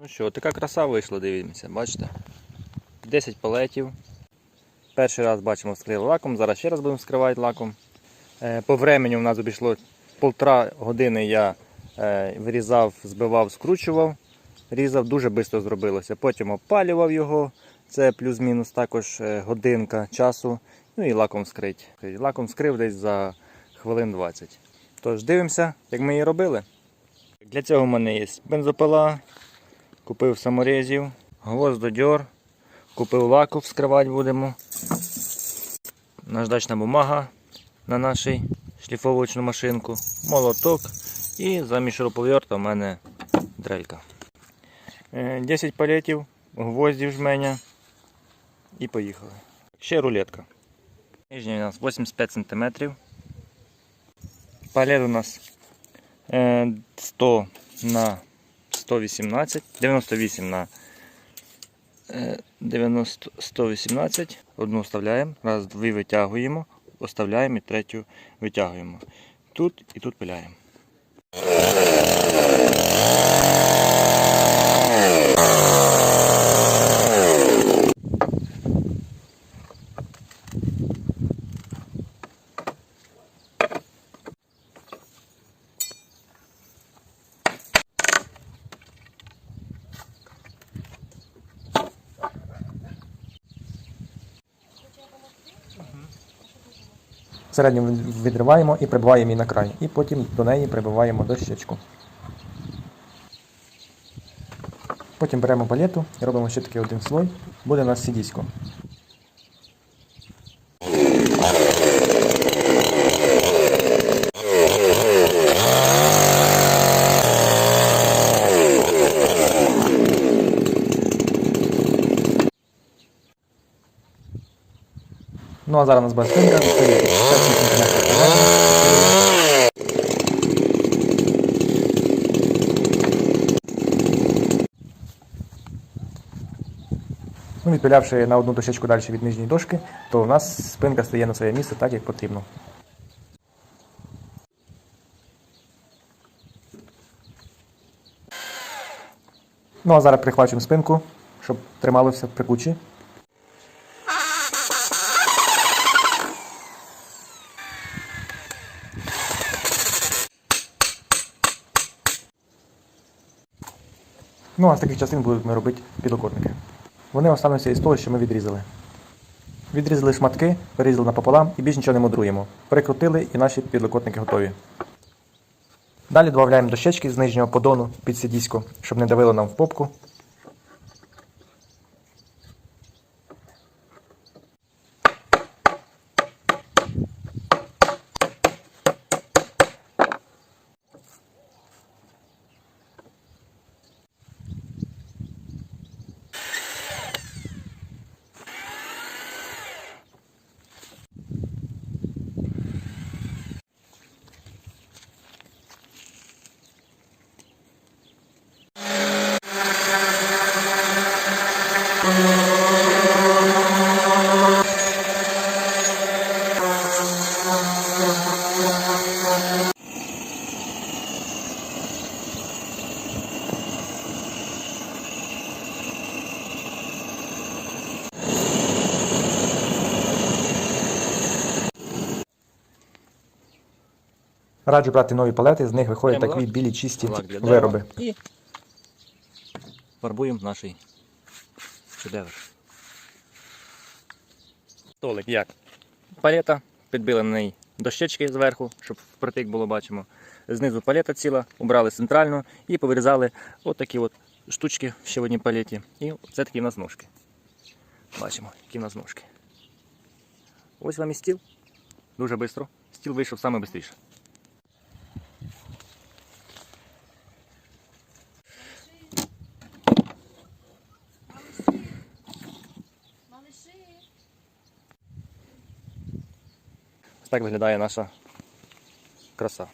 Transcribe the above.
Ну що, така краса вийшла, дивіться, бачите? 10 палетів. Перший раз бачимо вскрили лаком, зараз ще раз будемо вскривати лаком. Е, По времені у нас обійшло півтора години я е, вирізав, збивав, скручував, різав, дуже швидко зробилося. Потім опалював його, це плюс-мінус також е, годинка часу. Ну і лаком вскрить. Лаком вскрив десь за хвилин 20. Тож дивимося, як ми її робили. Для цього в мене є бензопила, купив саморезів, гвоздодьор, купив лаку, вскривати будемо. Наждачна бумага на нашу шліфовочну машинку, молоток і замість шуруповерта в мене дрелька. Е, 10 палетів, гвоздів жменя і поїхали. Ще рулетка. Нижня у нас 85 см. Палет у нас е, 100 на 118, 98 на е, 90, 118. Одну вставляємо, раз, дві витягуємо, оставляємо і третю витягуємо. Тут і тут пиляємо. Середню відриваємо і прибиваємо її на край. І потім до неї прибиваємо дощечку. Потім беремо палету і робимо ще такий один слой. Буде у нас сідісько. Ну а зараз у нас буде спинка, це є 5 см. Ну, відпилявши на одну дощечку далі від нижньої дошки, то у нас спинка стає на своє місце так, як потрібно. Ну а зараз прихвачуємо спинку, щоб трималося при кучі. Ну, а з таких частин будемо робити підлокотники. Вони остануться із того, що ми відрізали. Відрізали шматки, вирізали напополам і більш нічого не мудруємо. Прикрутили і наші підлокотники готові. Далі додаємо дощечки з нижнього подону під сидісько, щоб не давило нам в попку. Раджу брати нові палети, з них виходять такі білі чисті вироби. І фарбуємо наш шедевр. Столик як? Палета, підбили на неї дощечки зверху, щоб впритик було бачимо. Знизу палета ціла, убрали центральну і повирізали от такі от штучки ще в одній палеті. І це такі в нас ножки. Бачимо, які в нас ножки. Ось вам і стіл. Дуже швидко. Стіл вийшов саме так виглядає наша краса.